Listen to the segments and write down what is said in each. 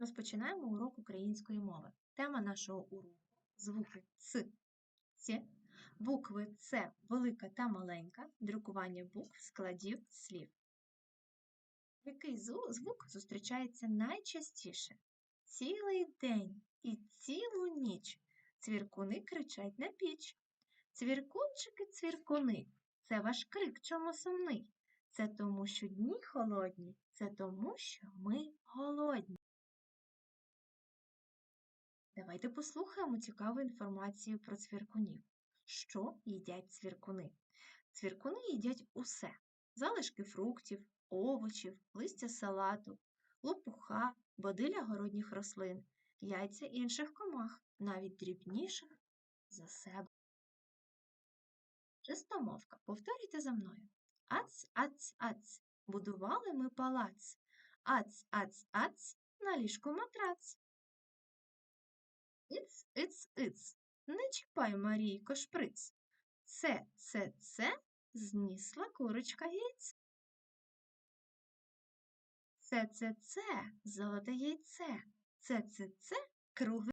Розпочинаємо урок української мови. Тема нашого уроку звуки Ц, Ц, букви С велика та маленька, друкування букв, складів, слів. Який звук зустрічається найчастіше? Цілий день і цілу ніч цвіркуни кричать на піч. Цвіркунчики, цвіркуни, це ваш крик, чому сумний? Це тому, що дні холодні, це тому, що ми голодні. Давайте послухаємо цікаву інформацію про цвіркунів. Що їдять цвіркуни? Цвіркуни їдять усе: залишки фруктів, овочів, листя салату, лопуха, бодиля городніх рослин, яйця інших комах, навіть дрібніших за себе. Чистомовка. Повторюйте за мною. Ац, ац, ац. Будували ми палац. Ац, ац, ац. На ліжку матрац. Іц, іц, іц. Не чіпай, Марійко, шприц. Це, це, це знісла курочка яйце. Це, це, це золоте яйце. Це, це, це кругле.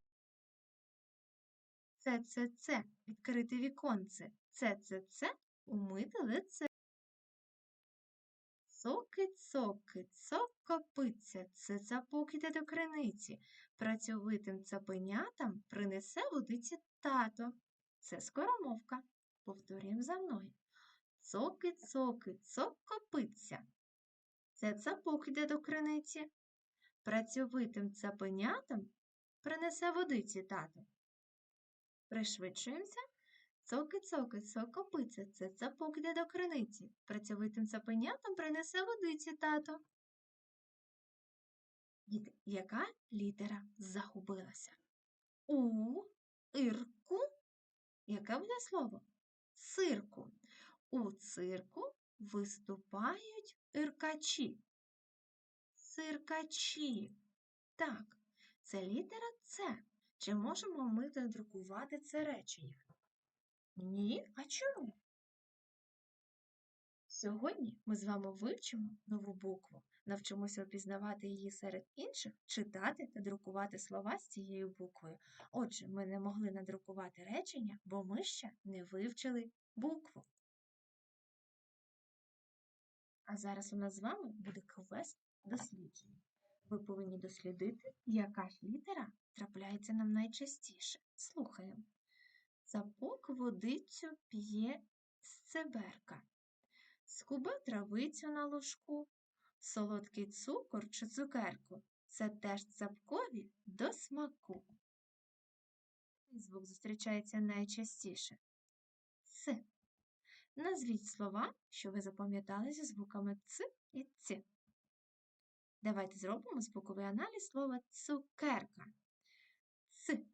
Це, це, це відкрите віконце. Це, це, це умите лице. Цоки, цоки, цок копиться, це цапок до криниці. Працьовитим цапенятам принесе водиці тато. Це скоромовка. Повторюємо за мною. Цоки, цоки, цок копиться. Це цапок іде до криниці. Працьовитим цапенятам принесе водиці тато. Пришвидшуємося. Цоки, цоки, цок копиться, це цапок іде до криниці. Працьовитим цапенятам принесе водиці тато. Діти, яка літера загубилася? У, ірку. Яке буде слово? Цирку. У цирку виступають іркачі. Циркачі. Так, це літера С. Чи можемо ми надрукувати це речення? Ні, а чому? Сьогодні ми з вами вивчимо нову букву, навчимося опізнавати її серед інших, читати та друкувати слова з цією буквою. Отже, ми не могли надрукувати речення, бо ми ще не вивчили букву. А зараз у нас з вами буде квест дослідження. Ви повинні дослідити, яка ж літера трапляється нам найчастіше. Слухаємо. Цапок водицю п'є з цеберка. Скубе травицю на ложку, солодкий цукор чи цукерку. Це теж цапкові до смаку. Звук зустрічається найчастіше. С. Назвіть слова, що ви запам'ятали зі звуками Ц і Ц. Давайте зробимо звуковий аналіз слова цукерка. Ц.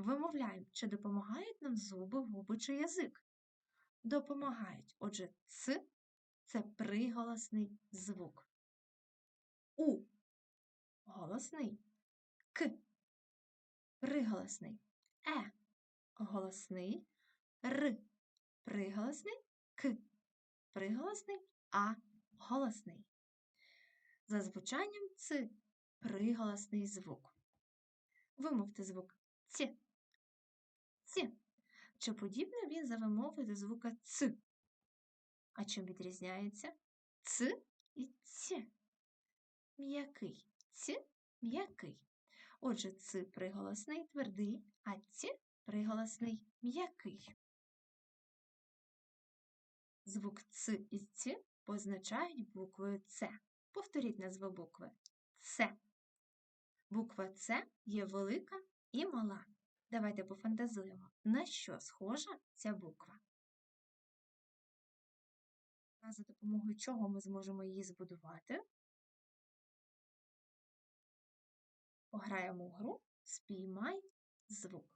Вимовляємо, чи допомагають нам зуби, губи чи язик? Допомагають. Отже, ц це приголосний звук. У голосний. К приголосний. Е голосний. Р приголосний. К приголосний. А голосний. За звучанням ц приголосний звук. Вимовте звук ц. Ц. Чи подібний він за вимовою до звука ц? А чим відрізняється ц і ц? М'який. Ц м'який. Отже, ц приголосний твердий, а ц приголосний м'який. Звук ц і ц позначають буквою С. Повторіть назву букви С. Буква С є велика і мала. Давайте пофантазуємо, на що схожа ця буква. А За допомогою чого ми зможемо її збудувати? Пограємо в гру Спіймай звук.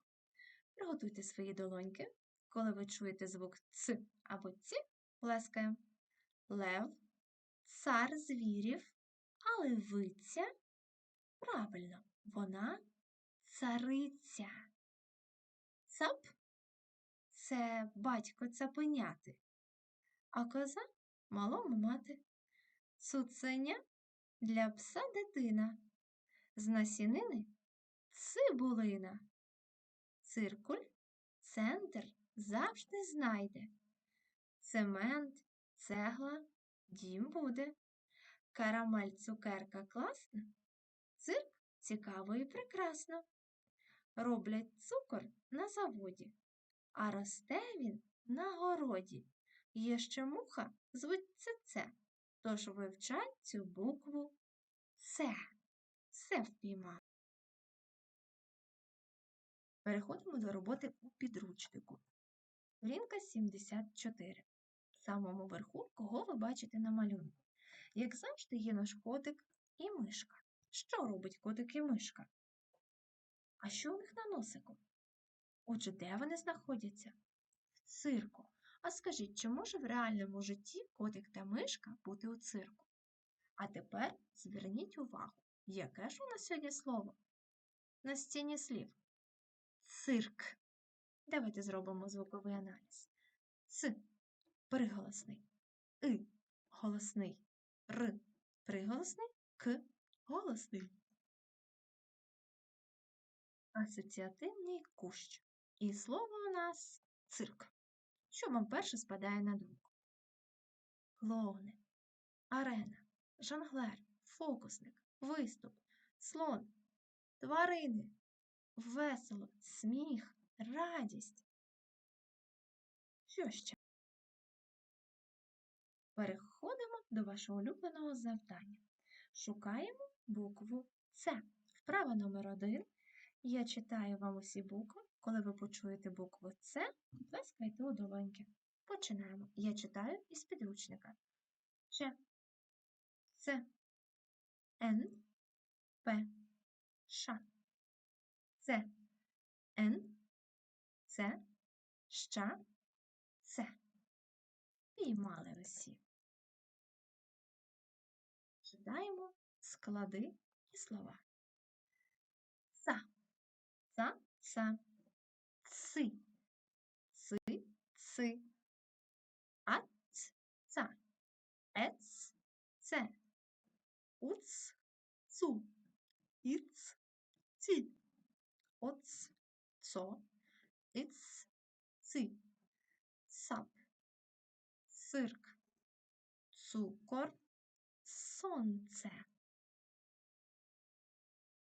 Приготуйте свої долоньки. Коли ви чуєте звук Ц або Ц, плескаємо. Лев, цар звірів, а левиця. Правильно, вона цариця. Цап це батько цапеняти, а коза малому мати. Цуценя для пса дитина. З насінини цибулина. Циркуль центр завжди знайде. Цемент, цегла, дім буде. Карамель, цукерка класна. Цирк цікаво і прекрасно. Роблять цукор на заводі, а росте він на городі. Є ще муха, звуть це. Тож вивчать цю букву С. Все впіймав. Переходимо до роботи у підручнику. Сторінка 74. В самому верху, кого ви бачите на малюнку. Як завжди, є наш котик і мишка. Що робить котик і мишка? А що у них на носику? Отже, де вони знаходяться? В цирку. А скажіть, чи може в реальному житті котик та мишка бути у цирку? А тепер зверніть увагу, яке ж у нас сьогодні слово? На стіні слів. Цирк. Давайте зробимо звуковий аналіз. Ц приголосний, И голосний, Р приголосний, К голосний. Асоціативний кущ. І слово у нас цирк. Що вам перше спадає на думку? Клоуни, арена, жонглер, фокусник, виступ, слон, тварини, весело, сміх, радість. Що ще? Переходимо до вашого улюбленого завдання. Шукаємо букву С. Вправа номер один. Я читаю вам усі букви. Коли ви почуєте букву С, плескайте у долоньки. Починаємо. Я читаю із підручника. Ч, Ц, Н, П, Ш, Ц, Н, Ц, Щ, Ц. Піймали усі. Читаємо склади і слова. Са, ца, ца, ци, ци, ци, ац, ца, ец, це, уц, цу, іц, ці, оц, цо, іц, ци, сап, цирк, цукор, сонце.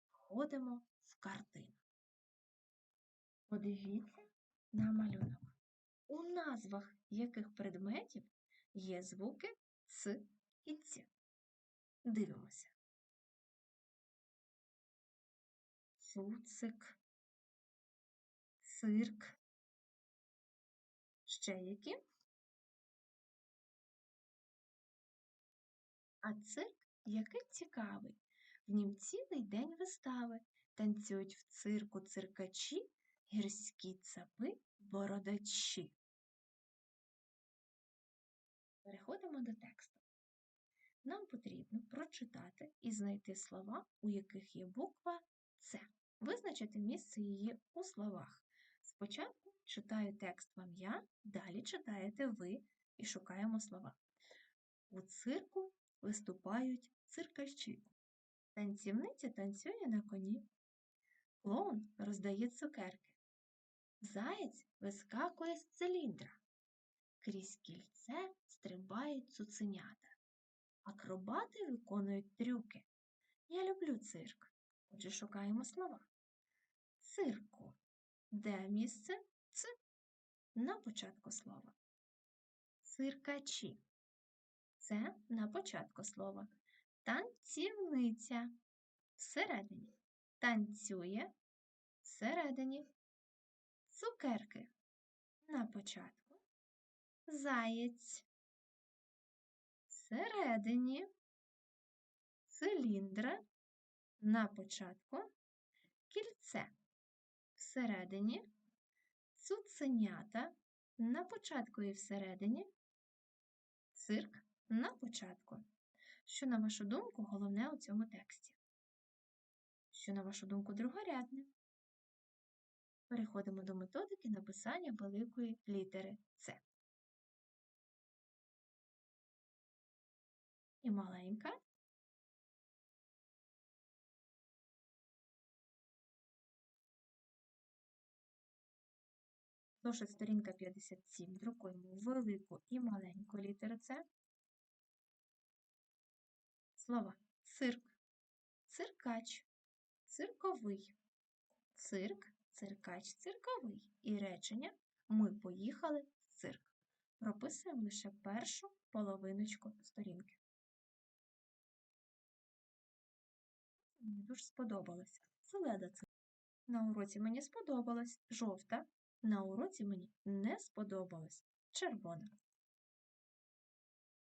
Входимо в картину. Подивіться на малюнок. У назвах яких предметів є звуки Ц і Ц. Дивимося. Цуцик, цирк. Ще які? А цирк який цікавий. В нім цілий день вистави. Танцюють в цирку циркачі, гірські цапи, бородачі. Переходимо до тексту. Нам потрібно прочитати і знайти слова, у яких є буква С. Визначити місце її у словах. Спочатку читаю текст вам я, далі читаєте ви і шукаємо слова. У цирку виступають циркачі. Танцівниця танцює на коні. Клоун роздає цукерки. Заєць вискакує з циліндра. Крізь кільце стрибають цуценята. Акробати виконують трюки. Я люблю цирк. Отже, шукаємо слова. Цирку. Де місце Ц? На початку слова. Циркачі. Це на початку слова. Танцівниця. Всередині. Танцює. Всередині. Цукерки. На початку. Заєць. Всередині. Циліндра. На початку. Кільце. Всередині. Цуценята. На початку і всередині. Цирк на початку. Що, на вашу думку, головне у цьому тексті? Що, на вашу думку, другорядне? Переходимо до методики написання великої літери С. і маленька. Зошит сторінка 57. Друкуємо велику і маленьку літеру С. Слова цирк, циркач, цирковий, цирк, циркач, цирковий. І речення Ми поїхали в цирк. Прописуємо лише першу половиночку сторінки. Мені дуже сподобалося. Зелена це. На уроці мені сподобалась жовта. На уроці мені не сподобалась червона.